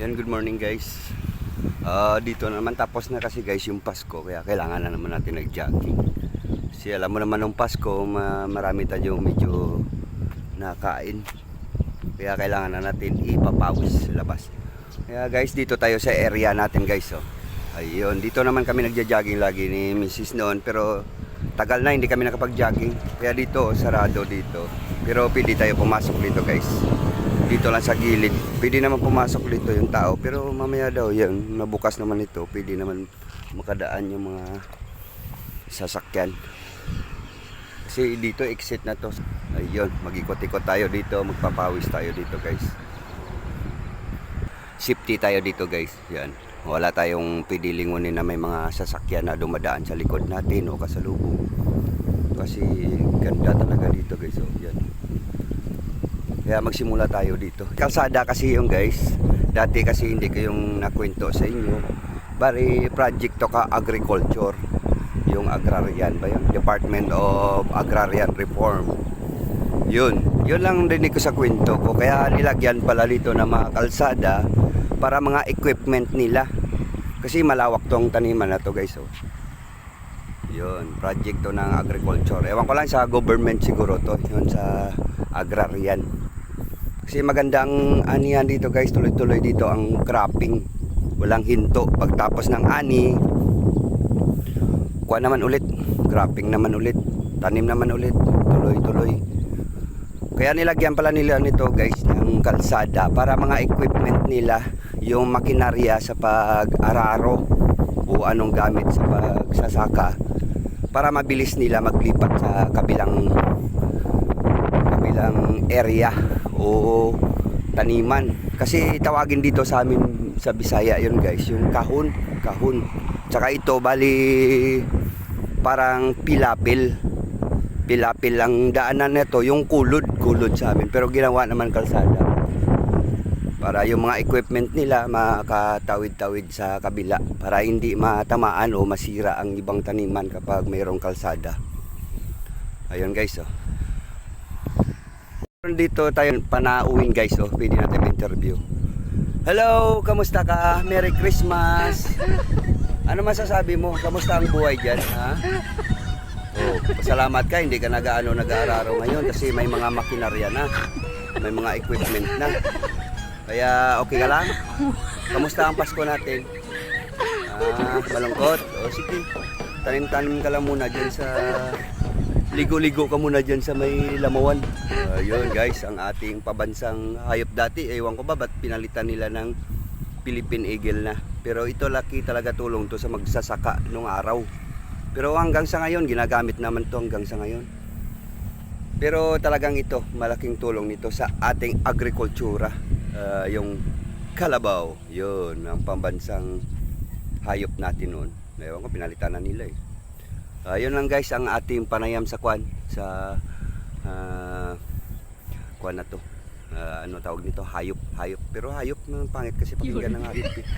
Yan, good morning guys. Ah, dito naman tapos na kasi guys yung Pasko kaya kailangan na naman natin nag-jogging. Kasi alam mo naman ng Pasko, ma- marami tayong medyo nakain. Kaya kailangan na natin ipapawis sa labas. Kaya guys, dito tayo sa area natin guys. Oh. Ayun, dito naman kami nagja-jogging lagi ni Mrs. noon pero tagal na hindi kami nakapag-jogging. Kaya dito, sarado dito. Pero pwede tayo pumasok dito guys dito lang sa gilid. Pwede naman pumasok dito yung tao. Pero mamaya daw yan, nabukas naman ito. Pwede naman makadaan yung mga sasakyan. Kasi dito exit na to. Ayun, mag-ikot-ikot tayo dito. Magpapawis tayo dito guys. Safety tayo dito guys. Yan. Wala tayong pwede lingunin na may mga sasakyan na dumadaan sa likod natin o kasalubong. Kasi ganda talaga dito guys. Oh, yan. Kaya magsimula tayo dito. Kalsada kasi yung guys. Dati kasi hindi ko yung nakwento sa inyo. Bari project to ka agriculture. Yung agrarian ba yun? Department of Agrarian Reform. Yun. Yun lang dinig ko sa kwento ko. Kaya nilagyan pala dito ng mga kalsada para mga equipment nila. Kasi malawak tong taniman na to guys. Oh. Yun, project to ng agriculture. Ewan ko lang sa government siguro to. Yun sa agrarian. Kasi magandang anihan dito guys, tuloy-tuloy dito ang cropping. Walang hinto. Pagtapos ng ani, kuha naman ulit. Cropping naman ulit. Tanim naman ulit. Tuloy-tuloy. Kaya nilagyan pala nila nito guys ng kalsada para mga equipment nila yung makinarya sa pag-araro o anong gamit sa pagsasaka para mabilis nila maglipat sa kabilang kabilang area o taniman. Kasi tawagin dito sa amin sa Bisaya yun guys, yung kahon, kahon. Tsaka ito bali parang pilapil. Pilapil ang daanan nito, yung kulod, kulod sa amin. Pero ginawa naman kalsada. Para yung mga equipment nila makatawid-tawid sa kabila para hindi matamaan o masira ang ibang taniman kapag mayroong kalsada. Ayun guys, oh. Dito tayo panauwin guys, oh. Pwede natin interview. Hello, kamusta ka? Merry Christmas. Ano masasabi mo? Kamusta ang buhay diyan, ha? Oh, salamat ka, hindi ka nag-ano nag-aararo ngayon kasi may mga makinarya na. May mga equipment na. Kaya okay ka lang? Kamusta ang Pasko natin? Ah, malungkot? O sige, tanim-tanim ka lang muna dyan sa... Ligo-ligo ka muna dyan sa may lamawan. Ayun guys, ang ating pabansang hayop dati. Ewan ko ba ba't pinalitan nila ng Philippine Eagle na. Pero ito laki talaga tulong to sa magsasaka nung araw. Pero hanggang sa ngayon, ginagamit naman to hanggang sa ngayon. Pero talagang ito, malaking tulong nito sa ating agrikultura. Ah, yung kalabaw, yun, ang pambansang hayop natin noon. Ewan ko, pinalitan na nila eh. Ah, yun lang guys, ang ating panayam sa kwan, sa ah, kwan na to. Ah, ano tawag nito? Hayop, hayop. Pero hayop, ng pangit kasi pakinggan ng hayop. eh.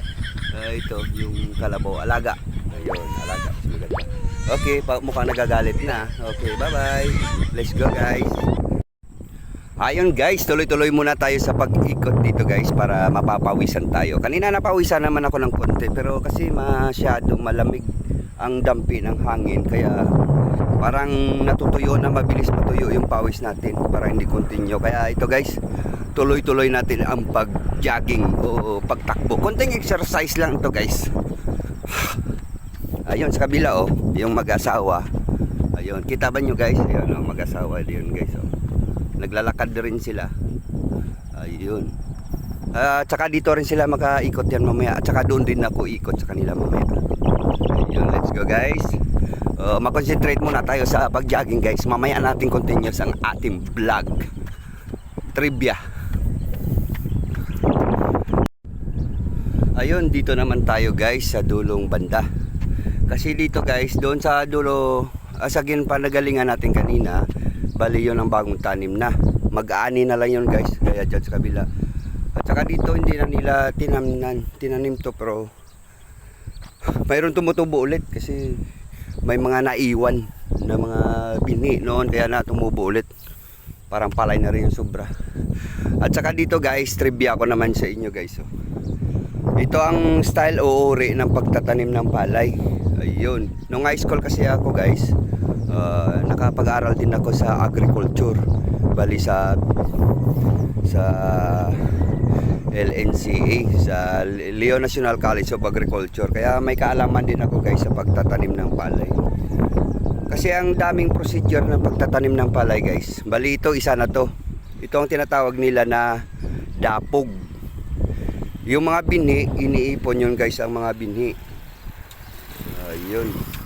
Ah, ito, yung kalabaw, alaga. Ayun, alaga. Mas maganda. Okay, pa, mukhang nagagalit na. Okay, bye-bye. Let's go guys. Ayun guys, tuloy-tuloy muna tayo sa pag-ikot dito guys para mapapawisan tayo. Kanina napawisan naman ako ng konti pero kasi masyadong malamig ang dampi ng hangin kaya parang natutuyo na mabilis matuyo yung pawis natin para hindi continue. Kaya ito guys, tuloy-tuloy natin ang pag-jogging o pagtakbo. Konting exercise lang ito guys. Ayun sa kabila oh, yung mag-asawa. Ayun, kita ba nyo guys? Ayun, oh, mag-asawa din guys oh. Naglalakad rin sila. Ayun. Ah, tsaka dito rin sila makaikot yan mamaya. At tsaka doon din ako ikot sa kanila mamaya. Ayun, let's go guys. Uh, makonsentrate muna tayo sa pag-jogging guys. Mamaya natin continuous ang ating vlog. Trivia. Ayun, dito naman tayo guys sa dulong banda. Kasi dito guys, doon sa dulo, ah, sa ginpanagalingan natin kanina, bali yun ang bagong tanim na. Mag-aani na lang yun guys, kaya dyan sa kabila. At saka dito hindi na nila tinamnan, tinanim to pero mayroon tumutubo ulit kasi may mga naiwan na mga bini noon kaya na tumubo ulit. Parang palay na rin yung sobra. At saka dito guys, trivia ko naman sa inyo guys. Oh. Ito ang style o uri ng pagtatanim ng palay. Ayun. Nung high school kasi ako guys, uh, nakapag-aral din ako sa agriculture. Bali sa sa LNCA sa Leo National College of Agriculture. Kaya may kaalaman din ako guys sa pagtatanim ng palay. Kasi ang daming procedure ng pagtatanim ng palay guys. Bali ito isa na to. Ito ang tinatawag nila na dapog. Yung mga binhi, iniipon yun guys ang mga binhi. Ayun.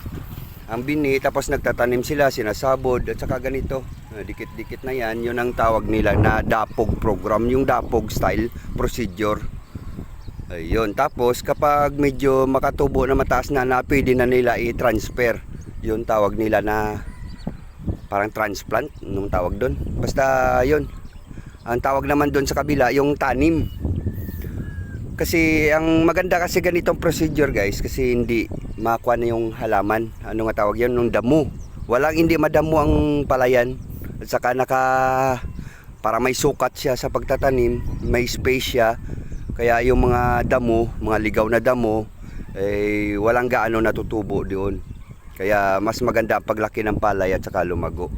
Ang binhi, tapos nagtatanim sila, sinasabod, at saka ganito. Ah, Dikit-dikit na yan, yun ang tawag nila na dapog program, yung dapog style procedure. Ayun. Tapos kapag medyo makatubo na mataas na na, pwede na nila i-transfer. Yun tawag nila na parang transplant, nung tawag doon. Basta yun. Ang tawag naman doon sa kabila, yung tanim. Kasi ang maganda kasi ganitong procedure guys kasi hindi makuha na yung halaman. Ano nga tawag yan? Nung damo. Walang hindi madamo ang palayan. At saka naka para may sukat siya sa pagtatanim, may space siya. Kaya yung mga damo, mga ligaw na damo, eh, walang gaano natutubo doon. Kaya mas maganda ang paglaki ng palay at saka lumago.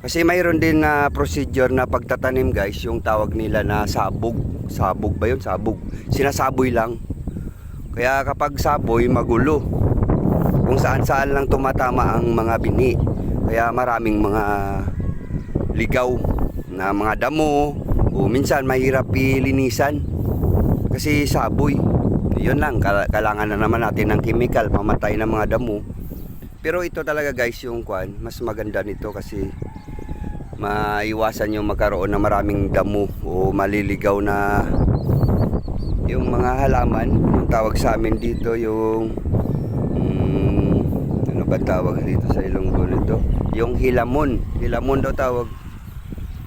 Kasi mayroon din na procedure na pagtatanim guys, yung tawag nila na sabog. Sabog ba yun? Sabog. Sinasaboy lang. Kaya kapag saboy, magulo. Kung saan saan lang tumatama ang mga bini. Kaya maraming mga ligaw na mga damo. O minsan mahirap ilinisan. Kasi saboy. Yun lang, kailangan na naman natin ng chemical, pamatay ng mga damo. Pero ito talaga guys yung kwan, mas maganda nito kasi maiwasan yung magkaroon ng maraming damo o maliligaw na yung mga halaman. Yung tawag sa amin dito yung mm, ano ba tawag dito sa Ilonggo nito? Yung hilamon. Hilamon daw tawag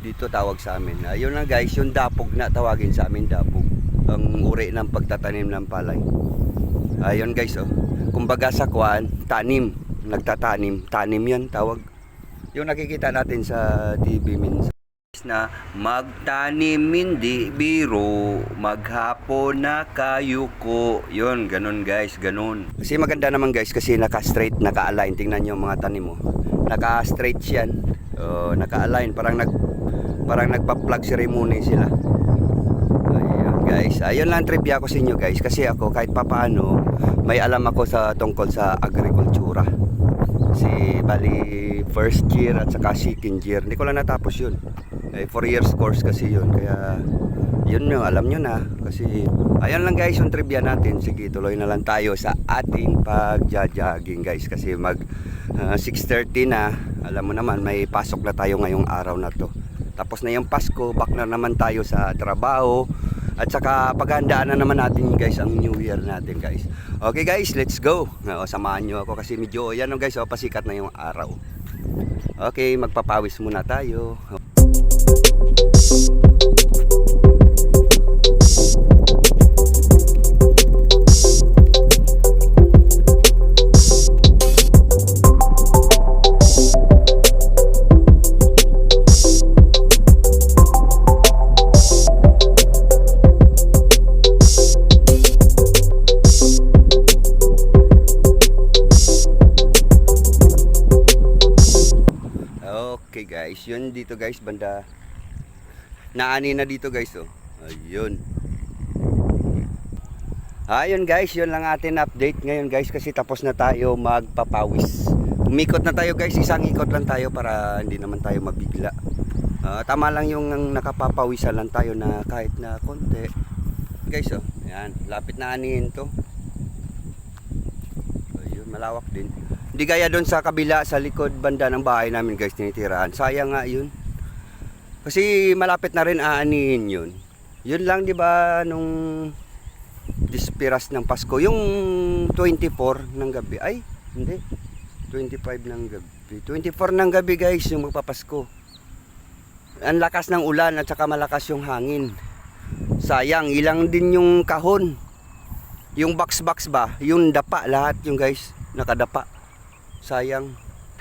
dito tawag sa amin. Ayun na guys yung dapog na tawagin sa amin dapog. Ang uri ng pagtatanim ng palay. Ayun guys oh. Kumbaga sa kwan tanim. Nagtatanim. Tanim yan tawag yung nakikita natin sa TV minsan na magtanim hindi biro. Maghapon na kayuko yun ganun guys ganun. Kasi maganda naman guys kasi naka straight naka align tingnan nyo mga tanim mo naka straight yan. Oh, naka align parang nag parang nagpa plug ceremony sila. Ayun guys. Ayun lang trivia ko sa inyo guys. Kasi ako kahit papaano may alam ako sa tungkol sa agrikultura kasi bali first year at saka second year. Hindi ko lang natapos yun. Eh 4 years course kasi yun. Kaya yun nyo alam nyo na. Kasi ayun lang guys yung trivia natin. Sige tuloy na lang tayo sa ating pagja-jogging guys. Kasi mag ah, 6.30 na. Alam mo naman may pasok na tayo ngayong araw na to. Tapos na yung Pasko back na naman tayo sa trabaho at saka paghandaan na naman natin guys ang New Year natin guys. Okay guys, let's go. O, samahan nyo ako kasi medyo yan o guys, o, pasikat na yung araw. Okay, magpapawis muna tayo. Okay guys, yun dito guys, banda naani na dito guys oh. Ayun. Ayun guys, yun lang atin update ngayon guys kasi tapos na tayo magpapawis. Umikot na tayo guys, isang ikot lang tayo para hindi naman tayo mabigla. Ah, tama lang yung nakapapawisan lang tayo na kahit na konti. Guys oh, yan, lapit na anihin to. Malawak din. Hindi gaya doon sa kabila, sa likod banda ng bahay namin guys, tinitirahan. Sayang nga yun. Kasi malapit na rin aanihin yun. Yun lang 'di ba nung dispiras ng Pasko, yung 24 ng gabi. Ay, hindi. 25 ng gabi. 24 ng gabi guys, yung magpapasko. Ang lakas ng ulan at saka malakas yung hangin. Sayang, ilang din yung kahon. Yung box-box ba, yung dapa lahat yung guys, nakadapa. Sayang.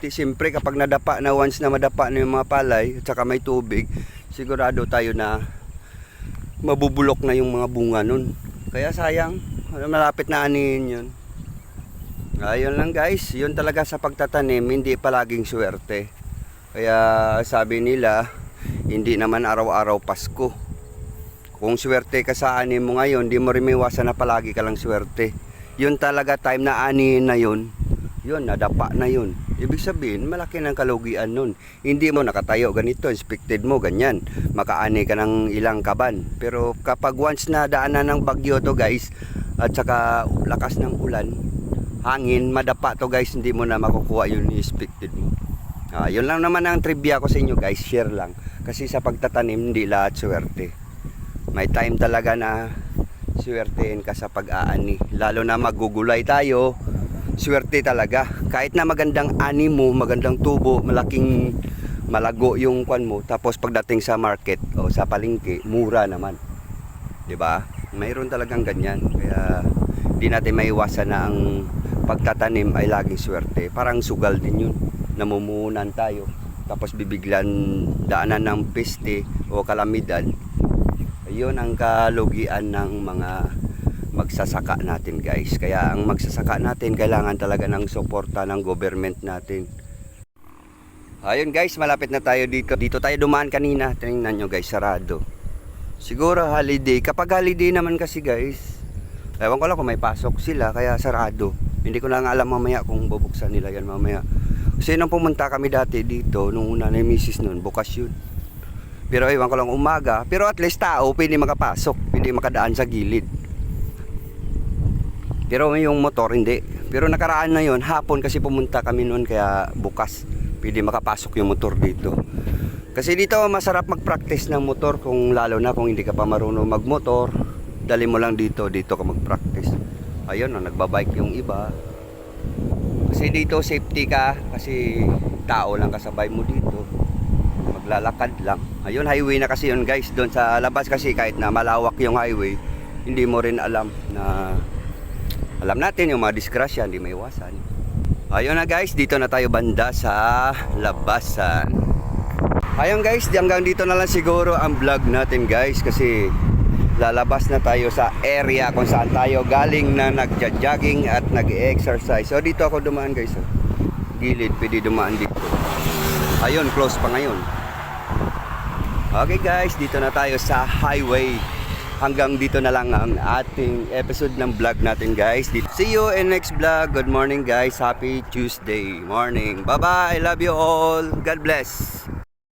Di siyempre kapag nadapa na once na madapa na yung mga palay at saka may tubig, sigurado tayo na mabubulok na yung mga bunga nun. Kaya sayang, malapit na anihin yun. Ayun lang guys, yun talaga sa pagtatanim, hindi palaging swerte. Kaya sabi nila, hindi naman araw-araw Pasko. Kung swerte ka sa ani mo ngayon, di mo rin may iwasan na palagi ka lang swerte. Yun talaga time na anihin na yun, yun, nadapa na yun. Ibig sabihin, malaki ng kalugian nun. Hindi mo nakatayo ganito, expected mo ganyan. Makaani ka ng ilang kaban. Pero kapag once na daanan ng bagyo to guys, at saka lakas ng ulan, hangin, madapa to guys, hindi mo na makukuha yung expected mo. Ah, yun lang naman ang trivia ko sa inyo guys, share lang. Kasi sa pagtatanim, hindi lahat swerte. May time talaga na swertein ka sa pag-aani. Lalo na magugulay tayo, swerte talaga. Kahit na magandang ani mo, magandang tubo, malaking malago yung kwan mo, tapos pagdating sa market o sa palengke, mura naman. 'Di ba? Mayroon talagang ganyan. Kaya di natin maiwasan na ang pagtatanim ay laging swerte. Parang sugal din yun. Namumuhunan tayo. Tapos bibiglan daanan ng peste o kalamidad. Ayun ang kalugian ng mga magsasaka natin guys. Kaya ang magsasaka natin kailangan talaga ng suporta ng government natin. Ayun guys, malapit na tayo dito. Dito tayo dumaan kanina. Tingnan nyo guys, sarado. Siguro holiday. Kapag holiday naman kasi guys, ewan ko lang kung may pasok sila kaya sarado. Hindi ko lang alam mamaya kung bubuksan nila yan mamaya. Kasi nung pumunta kami dati dito, nung una na yung misis nun, bukas yun. Pero ewan ko lang umaga. Pero at least tao, pwede makapasok. Pwede makadaan sa gilid. Pero yung motor hindi. Pero nakaraan na yon hapon kasi pumunta kami noon kaya bukas pwede makapasok yung motor dito. Kasi dito masarap mag-practice ng motor kung lalo na kung hindi ka pa marunong magmotor. Dali mo lang dito, dito ka mag-practice. Ayun, oh, nagbabike yung iba. Kasi dito safety ka kasi tao lang kasabay mo dito. Maglalakad lang. Ayun, highway na kasi yun guys. Doon sa labas kasi kahit na malawak yung highway, hindi mo rin alam na alam natin yung mga disgrasya, hindi may iwasan. Ayun na guys, dito na tayo banda sa labasan. Ayun guys, hanggang dito na lang siguro ang vlog natin guys kasi lalabas na tayo sa area kung saan tayo galing na nagja-jogging at nag-exercise. So dito ako dumaan guys. Gilid, pwede dumaan dito. Ayun, close pa ngayon. Okay guys, dito na tayo sa highway. Hanggang dito na lang ang ating episode ng vlog natin guys. See you in next vlog. Good morning guys. Happy Tuesday morning. Bye bye. I love you all. God bless.